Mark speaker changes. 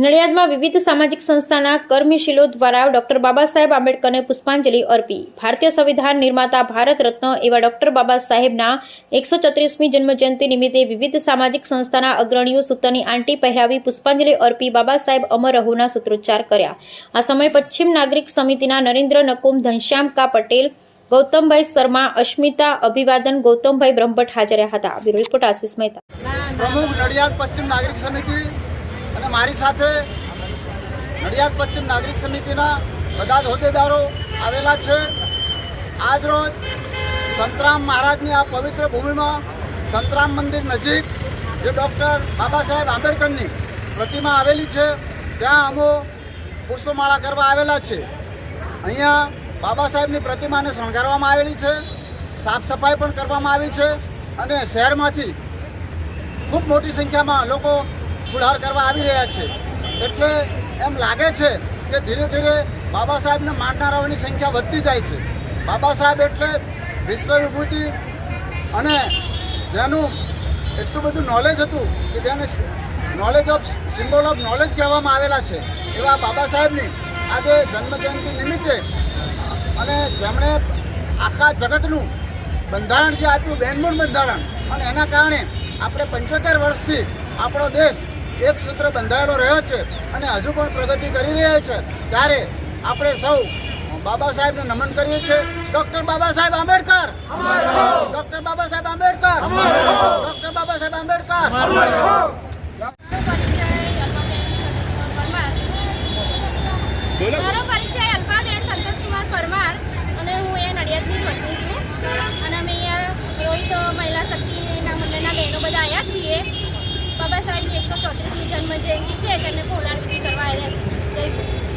Speaker 1: નડિયાદમાં વિવિધ સામાજિક સંસ્થાના કર્મશીલો દ્વારા ડોક્ટર બાબા સાહેબ આંબેડકરને પુષ્પાંજલિ અર્પી. ભારતીય સંવિધાન નિર્માતા ભારત રત્ન એવા ડોક્ટર બાબા સાહેબના એકસો છત્રીસમી જન્મજયંતિ નિમિત્તે વિવિધ સામાજિક સંસ્થાના અગ્રણીઓ સૂત્રની આંટી પહેરાવી પુષ્પાંજલિ અર્પી બાબા સાહેબ અમર રહોના સૂત્રોચ્ચાર કર્યા. આ સમયે પશ્ચિમ નાગરિક સમિતિના નરેન્દ્ર નકુમ, ઘનશ્યામ કા પટેલ, ગૌતમભાઈ શર્મા અસ્મિતા અભિવાદન, ગૌતમભાઈ બ્રહ્મભટ્ટ હાજર હતા. Bureau report Ashish Mehta.
Speaker 2: પ્રમુખ નડિયાદ પશ્ચિમ નાગરિક સમિતિ અને મારી સાથે નડિયાદ પશ્ચિમ નાગરિક સમિતિના બધા જ હોદ્દેદારો આવેલા છે. આજરોજ સંતરામ મહારાજની આ પવિત્ર ભૂમિમાં સંતરામ મંદિર નજીક જે ડૉક્ટર બાબા સાહેબ આંબેડકરની પ્રતિમા આવેલી છે, ત્યાં અમો પુષ્પમાળા કરવા આવેલા છે. અહીંયા બાબા સાહેબની પ્રતિમાને શણગારવામાં આવેલી છે, સાફ સફાઈ પણ કરવામાં આવી છે અને શહેરમાંથી ખૂબ મોટી સંખ્યામાં લોકો ફુલહાર કરવા આવી રહ્યા છે. એટલે એમ લાગે છે કે ધીરે ધીરે બાબા સાહેબને માનનારાઓની સંખ્યા વધતી જાય છે. બાબા સાહેબ એટલે વિશ્વ વિભૂતિ અને જેનું એટલું બધું નોલેજ હતું કે જેને knowledge of symbol of knowledge કહેવામાં આવેલા છે. એવા બાબા સાહેબની આજે જન્મજયંતિ નિમિત્તે અને જેમણે આખા જગતનું બંધારણ જે આપ્યું બેનમૂન બંધારણ, અને એના કારણે આપણે પંચોતેર વર્ષથી આપણો દેશ એક સૂત્ર બંધાયેલો રહ્યો છે અને હજુ પણ પ્રગતિ કરી રહ્યા છે. ત્યારે આપણે સૌ બાબા સાહેબને નમન કરીએ છીએ. Doctor Baba Saheb Ambedkar! Doctor Baba Saheb Ambedkar! Doctor Baba Saheb Ambedkar!
Speaker 3: મારો પરિચય અલ્પાબેન સંતોષકુમાર પરમાર અને હું એ નડિયાદની વતની છું. અને અમે અહીંયા રોહિત મહિલા શક્તિના મંડળના બહેનો બધા છીએ બાબા સાહેબની એકસો ચોત્રીસમી જન્મ જયંતિ છે તેમને ફૂલાર વિધિ કરવા આવ્યા છે જય.